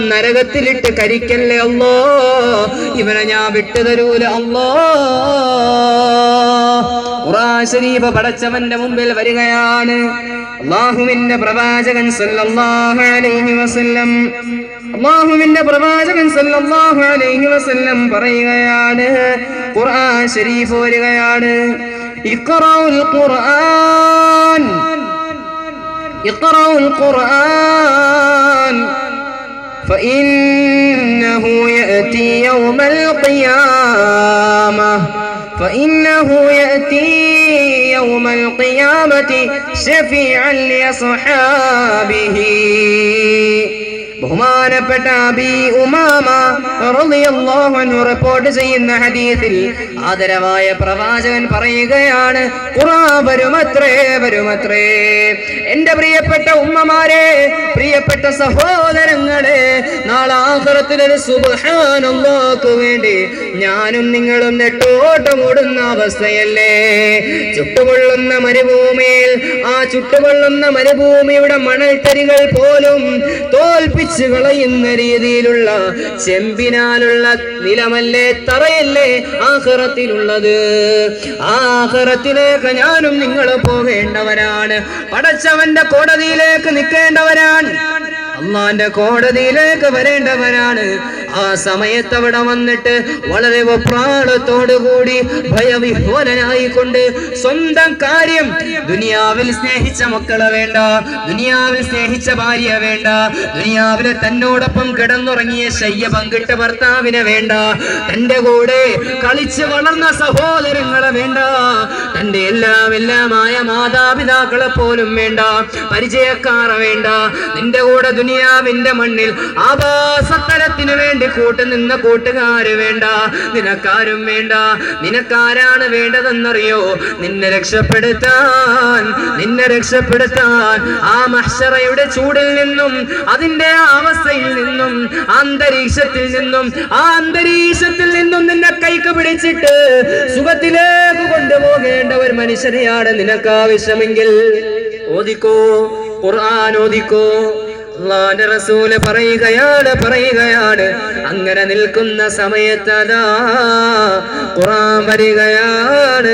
നരകത്തിലിട്ട് കരിക്കല്ലേ അല്ലോ ഇവനെ ഞാൻ വിട്ടുതരൂല അല്ലോ ഷരീഫ് പടച്ചവന്റെ മുമ്പിൽ വരികയാണ്. അള്ളാഹുവിന്റെ പ്രവാചകൻ സല്ലല്ലാഹു അലൈഹി വസല്ലം. അള്ളാഹുവിന്റെ പ്രവാചകൻ സല്ലല്ലാഹു അലൈഹി വസല്ലം പറയുകയാണ്. ഖുർആൻ ശരീഫ് വരികയാണ്. ഇഖ്റഉൽ ഖുർആൻ. ഇഖ്റഉൽ ഖുർആൻ. فإنه يأتي يوم القيامة. فإنه يأتي يوم القيامة شفيعا لأصحابه. ബഹുമാനപ്പെട്ട അബി ഉമാമ റിപ്പോർട്ട് ചെയ്യുന്ന ഹദീസിൽ ആദരവായ പ്രവാചകൻ പറയുകയാണ് ഖുറാ എന്റെ പ്രിയപ്പെട്ട ഉമ്മമാരെ പ്രിയപ്പെട്ട സഹോദരങ്ങളെ നാളെ സുബ്ഹാനല്ലാഹ്ക്ക് വേണ്ടി ഞാനും നിങ്ങളും നെട്ടോട്ടമൂടുന്ന അവസ്ഥയല്ലേ? ചുട്ടുകൊള്ളുന്ന മരുഭൂമിയിൽ ആ ചുട്ടുകൊള്ളുന്ന മരുഭൂമിയുടെ മണൽത്തരികൾ പോലും തോൽപ്പിച്ച് കളയുന്ന രീതിയിലുള്ള ചെമ്പിനാലുള്ള നിലമല്ലേ തറയല്ലേ ആഹ്റത്തിലുള്ളത്? ആഹ്റത്തിലേക്ക് ഞാനും നിങ്ങൾ പോകേണ്ടവരാണ്. പടച്ചവന്റെ കോടതിയിലേക്ക് നിൽക്കേണ്ടവരാണ്. അള്ളാന്റെ കോടതിയിലേക്ക് വരേണ്ടവരാണ്. ആ സമയത്ത് അവിടെ വന്നിട്ട് വളരെ കൂടി ഭയവിഹ്വലനായിക്കൊണ്ട് സ്വന്തം കാര്യം ദുനിയാവിൽ സ്നേഹിച്ച മക്കളെ വേണ്ട ദുനിയാവിൽ സ്നേഹിച്ച ഭാര്യ വേണ്ട ദുനിയാവിലെ തന്നോടൊപ്പം കിടന്നുറങ്ങിയ ശയ്യ പങ്കിട്ട ഭർത്താവിനെ വേണ്ട തന്റെ കൂടെ കളിച്ച് വളർന്ന സഹോദരങ്ങളെ വേണ്ട തന്റെ എല്ലാം എല്ലാമായ മാതാപിതാക്കളെ പോലും വേണ്ട പരിചയക്കാരെ വേണ്ട നിന്റെ കൂടെ ദുനിയാവിന്റെ മണ്ണിൽ ആവാസത്തലത്തിന് വേണ്ടി കൂട്ടുനിന്ന കൂട്ടുകാര് വേണ്ട. നിനക്കാരും വേണ്ട. നിനക്കാരാണ് വേണ്ടതെന്നറിയോ? നിന്നെ രക്ഷപ്പെടുത്താൻ നിന്നെ രക്ഷപ്പെടുത്താൻ ആ മഹ്ഷറയുടെ ചൂടിൽ നിന്നും അതിന്റെ അവസ്ഥയിൽ നിന്നും അന്തരീക്ഷത്തിൽ നിന്നും ആ അന്തരീക്ഷത്തിൽ നിന്നും നിന്നെ കൈക്ക് പിടിച്ചിട്ട് സുഖത്തിലേക്ക് കൊണ്ടുപോകേണ്ട ഒരു മനുഷ്യനെയാണ് നിനക്ക് ആവശ്യമെങ്കിൽ ഓദിക്കോ ഖുർആൻ ഓദിക്കോ അള്ളാന്റെ റസൂൽ പറയുകയാണ് പറയുകയാണ്. അങ്ങനെ നിൽക്കുന്ന സമയത്ത് ഖുർആൻ വരികയാണ്.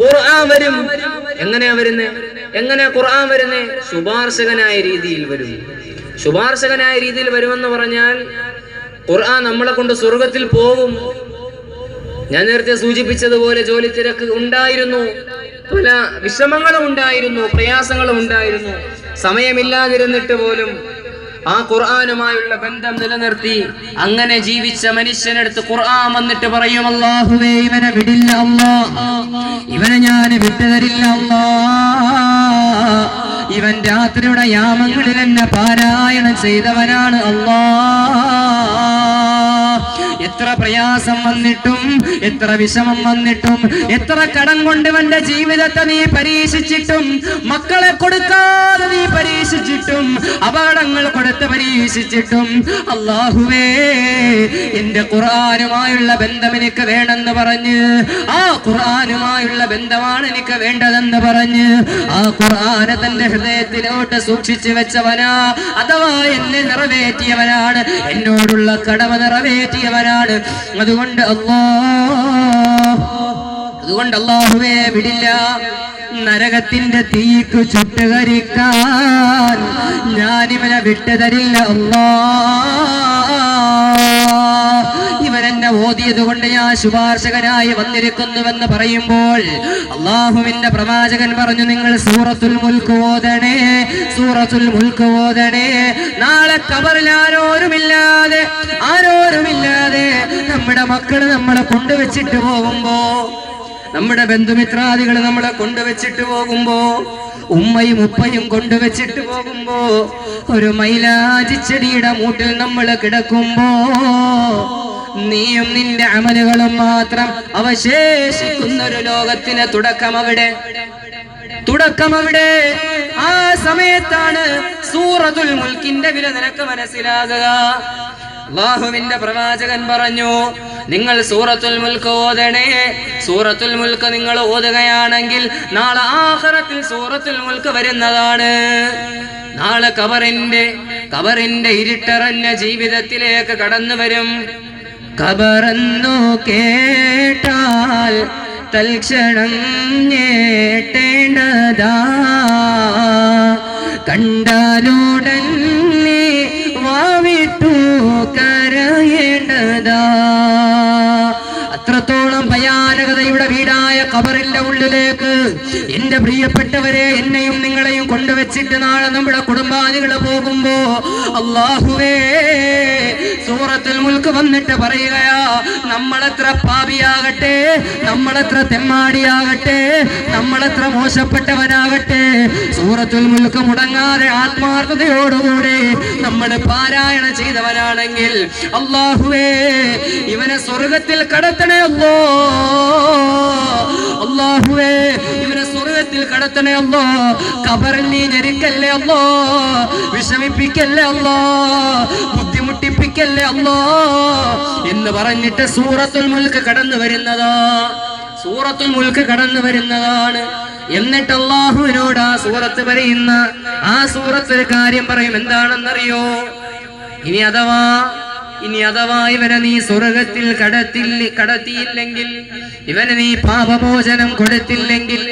ഖുർആൻ വരും. എങ്ങനെയാ വരുന്നേ? എങ്ങനെയാ ഖുർആൻ വരുന്നേ? ശുപാർശകനായ രീതിയിൽ വരും. ശുപാർശകനായ രീതിയിൽ വരുമെന്ന് പറഞ്ഞാൽ ഖുർആൻ നമ്മളെ കൊണ്ട് സ്വർഗത്തിൽ പോകും. ഞാൻ നേരത്തെ സൂചിപ്പിച്ചതുപോലെ ജോലി തിരക്ക് ഉണ്ടായിരുന്നു. പല വിഷമങ്ങളും ഉണ്ടായിരുന്നു പ്രയാസങ്ങളും ഉണ്ടായിരുന്നു. സമയമില്ലാതിരുന്നിട്ട് പോലും ആ ഖുർആാനുമായുള്ള ബന്ധം നിലനിർത്തി അങ്ങനെ ജീവിച്ച മനുഷ്യനടുത്ത് ഖുർആൻ വന്നിട്ട് പറയും അല്ലാഹുവേ ഇവനെ വിടില്ല അല്ലാ. ഇവനെ ഞാൻ വിട്ടുതരില്ല അല്ലാ. ഇവൻ രാത്രിയുടെ യാമങ്ങളിൽ എന്നെ പാരായണം ചെയ്തവനാണ് അല്ലാ. എത്ര പ്രയാസം വന്നിട്ടും എത്ര വിഷമം വന്നിട്ടും എത്ര കടം കൊണ്ട് ഇവന്റെ ജീവിതത്തെ നീ പരീക്ഷിച്ചിട്ടും മക്കളെ കൊടുക്കാതെ നീ പരീക്ഷിച്ചിട്ടും അപകടങ്ങൾ കൊടുത്ത് പരീക്ഷിച്ചിട്ടും അള്ളാഹുവേ എന്റെ ഖുർആനുമായുള്ള ബന്ധം എനിക്ക് വേണമെന്ന് പറഞ്ഞ് ആ ഖുർആനുമായുള്ള ബന്ധമാണ് എനിക്ക് വേണ്ടതെന്ന് പറഞ്ഞ് ആ ഖുർആനെ തന്റെ ഹൃദയത്തിലോട്ട് സൂക്ഷിച്ചു വെച്ചവനാ അഥവാ എന്നെ നിറവേറ്റിയവനാണ് എന്നോടുള്ള കടമ നിറവേറ്റിയവനാണ് അതുകൊണ്ട് അല്ലാ അതുകൊണ്ട് അല്ലാഹുവേ വിടില്ല. നരകത്തിന്റെ തീക്ക് ചുട്ടുകരിക്കാൻ ഞാനിവനെ വിട്ടുതരില്ല അല്ലാ. ഓതിയത് കൊണ്ട് ഞാൻ ശുപാർശകനായി വന്നിരിക്കുന്നുവെന്ന് പറയുമ്പോൾ അള്ളാഹുവിന്റെ പ്രവാചകൻ പറഞ്ഞു നിങ്ങൾ സൂറത്തുൽ മുൽക്ക് ഓതണേ സൂറത്തുൽ മുൽക്ക് ഓതണേ. നാളെ കബറിൽ ആരോരുമില്ലാതെ ആരോരുമില്ലാതെ നമ്മുടെ മക്കൾ നമ്മളെ കൊണ്ടുവച്ചിട്ട് പോകുമ്പോ നമ്മുടെ ബന്ധുമിത്രാദികൾ നമ്മളെ കൊണ്ടുവച്ചിട്ട് പോകുമ്പോ ഉമ്മയും ഉപ്പയും കൊണ്ടുവച്ചിട്ട് പോകുമ്പോ ഒരു മൈലാജിച്ചെടിയുടെ മൂട്ടിൽ നമ്മൾ കിടക്കുമ്പോ നീയും നിന്റെ അമലുകളും മാത്രം അവശേഷിക്കുന്ന ഒരു ലോകത്തിന് തുടക്കം അവിടെ തുടക്കം അവിടെ ആ സമയത്താണ് സൂറത്തുൽ മുൽക്കിന്റെ വില നിനക്ക് മനസ്സിലാകുക. അള്ളാഹുവിന്റെ പ്രവാചകൻ പറഞ്ഞു നിങ്ങൾ സൂറത്തുൽ മുൽക്ക് ഓതണേ. സൂറത്തുൽ മുൽക്ക് നിങ്ങൾ ഓതുകയാണെങ്കിൽ നാളെ ആഖിറത്തിൽ സൂറത്തുൽ മുൽക്ക് വരുന്നതാണ്. നാളെ കബറിന്റെ കബറിന്റെ ഇരുട്ടറഞ്ഞ ജീവിതത്തിലേക്ക് കടന്നു വരും കബറന്നു കേട്ടാൽ തൽക്ഷണം ഞേട്ടേണ്ടതാ. കണ്ടാലുടൻ വാവിട്ടു കരയേണ്ടതാ. അത്രത്തോളം ഭയാനകതയുടെ വീടായ കബറിന്റെ ഉള്ളിലേക്ക് എന്റെ പ്രിയപ്പെട്ടവരെ എന്നെയും നിങ്ങളെയും കൊണ്ടുവച്ചിട്ട് നാളെ നമ്മുടെ കുടുംബാദികൾ പോകുമ്പോ അള്ളാഹുവേ സൂറത്തുൽ മുൽക്ക് വന്നിട്ട് പറയുകയാ നമ്മളെത്ര പാപിയാകട്ടെ നമ്മളെത്ര തെമ്മാടിയാകട്ടെ നമ്മളെത്ര മോശപ്പെട്ടവനാകട്ടെ സൂറത്തുൽ മുൽക്ക് മുടങ്ങാതെ ആത്മാർത്ഥതയോടുകൂടി നമ്മൾ പാരായണം ചെയ്തവനാണെങ്കിൽ അള്ളാഹുവേ ഇവനെ സ്വർഗത്തിൽ കടത്തണേ അല്ലോ. കടത്തണേ അല്ലോ. കബറിൽ നീ ഞെരുക്കല്ലേ അല്ലോ. വിഷമിപ്പിക്കല്ലേ അല്ലോ. ബുദ്ധിമുട്ടിപ്പിക്കല്ലേ അല്ലോ. എന്ന് പറഞ്ഞിട്ട് സൂറത്തുൽ മുൽക്ക് കടന്നു വരുന്നതാ. സൂറത്തുൽ മുൽക്ക് കടന്നു വരുന്നതാണ്. എന്നിട്ട് അള്ളാഹുവിനോട് ആ സൂറത്ത് പറയുന്ന ആ സൂറത്ത് കാര്യം പറയും. എന്താണെന്നറിയോ? ഇനി അഥവാ ഇനി അഥവാ ഇവനെ നീ സ്വർഗത്തിൽ കടത്തില്ല കടത്തിയില്ലെങ്കിൽ ഇവന് നീ പാപമോചനം കൊടുത്തില്ലെങ്കിൽ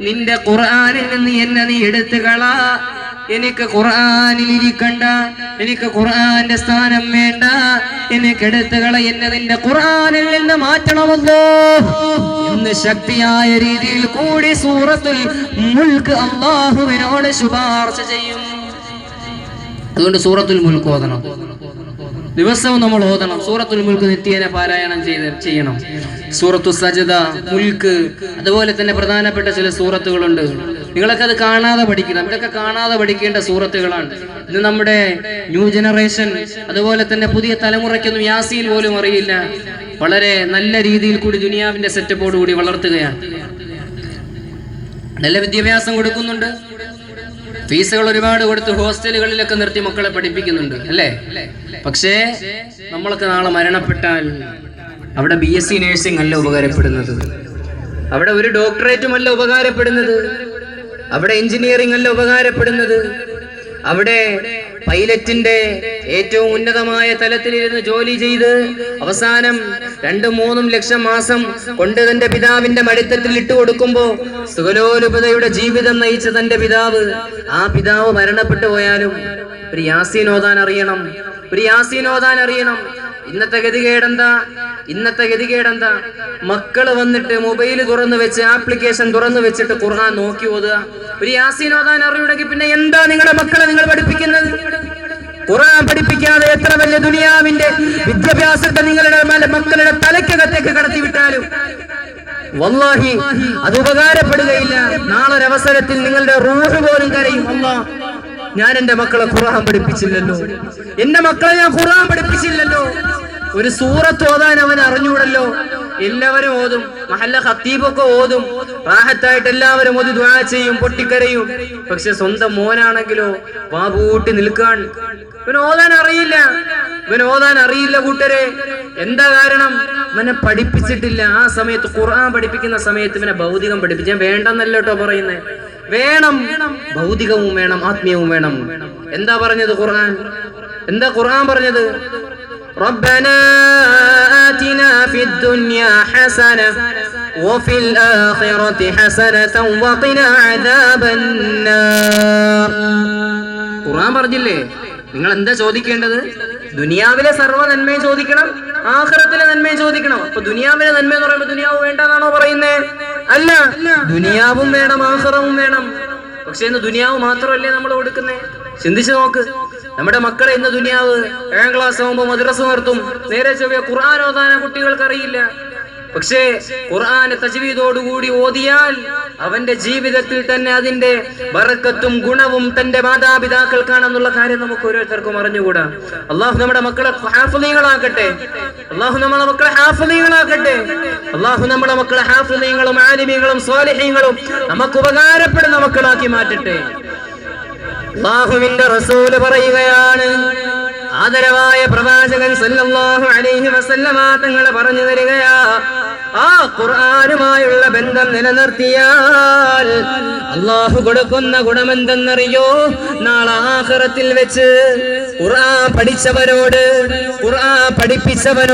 നിന്റെ ഖുർആാനിൽ നിന്ന് എന്നെ നീ എടുത്തു കളാ. എനിക്ക് ഖുർആാനിൽ ഇരിക്കണ്ട. എനിക്ക് ഖുർആാന്റെ സ്ഥാനം വേണ്ട. എനിക്ക് എടുത്തു കള. എന്നെ നിന്റെ ഖുർആാനിൽ നിന്ന് മാറ്റണമല്ലോ. എന്ന് ശക്തിയായ രീതിയിൽ കൂടി സൂറത്തിൽ മുൽക്ക് അള്ളാഹുവിനോട് ശുപാർശ ചെയ്യും. അതുകൊണ്ട് സൂറത്തുൽ മുൽക്ക് ഓതണം. ദിവസവും നമ്മൾ ഓതണം. സൂറത്തുൽ മുൽക്ക് നിത്യേന പാരായണം ചെയ്ത് ചെയ്യണം. സൂറത്തു സജദ മുൽക്ക് അതുപോലെ തന്നെ പ്രധാനപ്പെട്ട ചില സൂറത്തുകളുണ്ട്. നിങ്ങളൊക്കെ അത് കാണാതെ പഠിക്കണം. ഇതൊക്കെ കാണാതെ പഠിക്കേണ്ട സൂറത്തുകളാണ്. ഇത് നമ്മുടെ ന്യൂ ജനറേഷൻ അതുപോലെ തന്നെ പുതിയ തലമുറയ്ക്കൊന്നും യാസീൻ പോലും അറിയില്ല. വളരെ നല്ല രീതിയിൽ കൂടി ദുനിയാവിന്റെ സെറ്റപ്പോട് കൂടി വളർത്തുകയാണ്. നല്ല വിദ്യാഭ്യാസം കൊടുക്കുന്നുണ്ട്. ഫീസുകൾ ഒരുപാട് കൊടുത്ത് ഹോസ്റ്റലുകളിലൊക്കെ നിർത്തി മക്കളെ പഠിപ്പിക്കുന്നുണ്ട് അല്ലേ? പക്ഷേ നമ്മളൊക്കെ നാളെ മരണപ്പെട്ടാൽ അവിടെ ബി എസ് സി നേഴ്സിംഗ് അല്ല ഉപകാരപ്പെടുന്നത്. അവിടെ ഒരു ഡോക്ടറേറ്റും അല്ല ഉപകാരപ്പെടുന്നത്. അവിടെ എഞ്ചിനീയറിംഗ് അല്ല ഉപകാരപ്പെടുന്നത്. അവിടെ പൈലറ്റിന്റെ ഏറ്റവും ഉന്നതമായ തലത്തിലിരുന്ന് ജോലി ചെയ്ത് അവസാനം രണ്ടും മൂന്നും ലക്ഷം മാസം കൊണ്ട് തന്റെ പിതാവിന്റെ മടിത്തത്തിൽ ഇട്ടു കൊടുക്കുമ്പോ സുഖലോലുപതയുടെ ജീവിതം നയിച്ച തന്റെ പിതാവ് ആ പിതാവ് മരണപ്പെട്ടു പോയാലും ഒരു യാസീൻ അറിയണം. ഒരു യാസീൻ അറിയണം. ഇന്നത്തെ ഗതികേടെന്താ? ഇന്നത്തെ ഗതികേടെന്താ? മക്കൾ വന്നിട്ട് മൊബൈൽ തുറന്നു വെച്ച് ആപ്ലിക്കേഷൻ തുറന്നു വെച്ചിട്ട് ഖുർആൻ നോക്കി ഓതുക. ഒരു യാസീൻ ഓതാൻ അറിയുണ്ടെങ്കിൽ പിന്നെ എന്താ നിങ്ങളുടെ മക്കളെ നിങ്ങൾ പഠിപ്പിക്കുന്നത്? ഖുർആൻ പഠിപ്പിക്കാതെ എത്ര വലിയ ദുനിയാവിന്റെ വിദ്യാഭ്യാസത്തെ നിങ്ങളുടെ മക്കളുടെ തലക്കകത്തേക്ക് കടത്തി വിട്ടാലും? വല്ലാഹി അത് ഉപകാരപ്പെടുകയില്ല. നാളെ അവസരത്തിൽ നിങ്ങളുടെ റൂഹ് പോലും കരയും. അല്ലാ ഞാൻ എന്റെ മക്കളെ ഖുർആൻ പഠിപ്പിച്ചില്ലല്ലോ. എന്റെ മക്കളെ ഞാൻ ഖുർആൻ പഠിപ്പിച്ചില്ലല്ലോ. ഒരു സൂറത്ത് ഓതാൻ അവൻ അറിഞ്ഞൂടല്ലോ. എല്ലാവരും ഓതും. മഹല്ല ഹത്തീബൊക്കെ ഓതും. റാഹത്തായിട്ട് എല്ലാവരും ഓതി ദ്വാ ചെയ്യും പൊട്ടിക്കരയും. പക്ഷെ സ്വന്തം മോനാണെങ്കിലോ വാപൂട്ടി നിൽക്കാൻ. ഇവൻ ഓതാൻ അറിയില്ല. ഇവൻ ഓതാൻ അറിയില്ല കൂട്ടരെ. എന്താ കാരണം? ഇവനെ പഠിപ്പിച്ചിട്ടില്ല. ആ സമയത്ത് ഖുർആൻ പഠിപ്പിക്കുന്ന സമയത്ത് ഇവനെ ഭൗതികം പഠിപ്പിച്ചാൽ വേണ്ടെന്നല്ല കേട്ടോ പറയുന്നേ. വേണം. ഭൗതികവും വേണം ആത്മീയവും വേണം. എന്താ പറഞ്ഞത് ഖുർആൻ? എന്താ ഖുർആൻ പറഞ്ഞത്? ربنا آتنا في الدنيا حسنة وفي الآخرة حسنة وقنا عذاب النار ഖുർആൻ പറഞ്ഞില്ലേ നിങ്ങൾ എന്താ ചോദിക്കേണ്ടത് ദുനിയാവിലെ സർവ്വ നന്മയും ചോദിക്കണം ആഖിറത്തിലെ നന്മയും ചോദിക്കണം അപ്പൊ ദുനിയാവിലെ നന്മ എന്ന് പറയുമ്പോൾ ദുനിയാവ് വേണ്ടെന്നാണോ പറയുന്നേ അല്ല ദുനിയാവും വേണം ആഖിറവും വേണം പക്ഷെ ഇന്ന് ദുനിയാവ് മാത്രമല്ലേ നമ്മൾ കൊടുക്കുന്നേ ചിന്തിച്ചു നോക്ക് നമ്മുടെ മക്കളെ ഇന്ന് ദുനിയാവ് ഏഴാം ക്ലാസ് ആകുമ്പോൾ മദ്രസ നിർത്തും. നേരെ ചൊവ്വ ഖുർആൻ ഓതാന കുട്ടികൾക്ക് അറിയില്ല പക്ഷേ ഖുർആന് തജ്വീദോടുകൂടി ഓതിയാൽ അവന്റെ ജീവിതത്തിൽ തന്നെ അതിന്റെ ബറക്കത്തും ഗുണവും തന്റെ മാതാപിതാക്കൾക്കാണെന്നുള്ള കാര്യം നമുക്ക് ഓരോരുത്തർക്കും അറിഞ്ഞുകൂടാ. അള്ളാഹു നമ്മുടെ മക്കളെ ഹാഫലീകളാക്കട്ടെ അള്ളാഹു നമ്മളെ മക്കളെ ഹാഫലീകളാക്കട്ടെ അള്ളാഹു നമ്മുടെ മക്കളെ ഹാഫലീങ്ങളും ആലിമീങ്ങളും സ്വാലിഹീങ്ങളും നമുക്ക് ഉപകാരപ്പെടുന്ന മക്കളാക്കി മാറ്റട്ടെ. അള്ളാഹുവിന്റെ റസൂൽ പറയുകയാണ്. ആദരവായ പ്രവാചകൻ സല്ലല്ലാഹു അലൈഹി വസല്ലമ തങ്ങൾ പറഞ്ഞു തരികയാ ആ ഖുർആനുമായുള്ള ബന്ധം നിലനിർത്തിയാൽ അള്ളാഹു കൊടുക്കുന്ന ഗുണമെന്തെന്നറിയോ? നാളെ ആഖിറത്തിൽ വെച്ച് ഖുർആൻ പഠിച്ചവരോട് ഖുർആൻ പഠിപ്പിച്ചവരോട്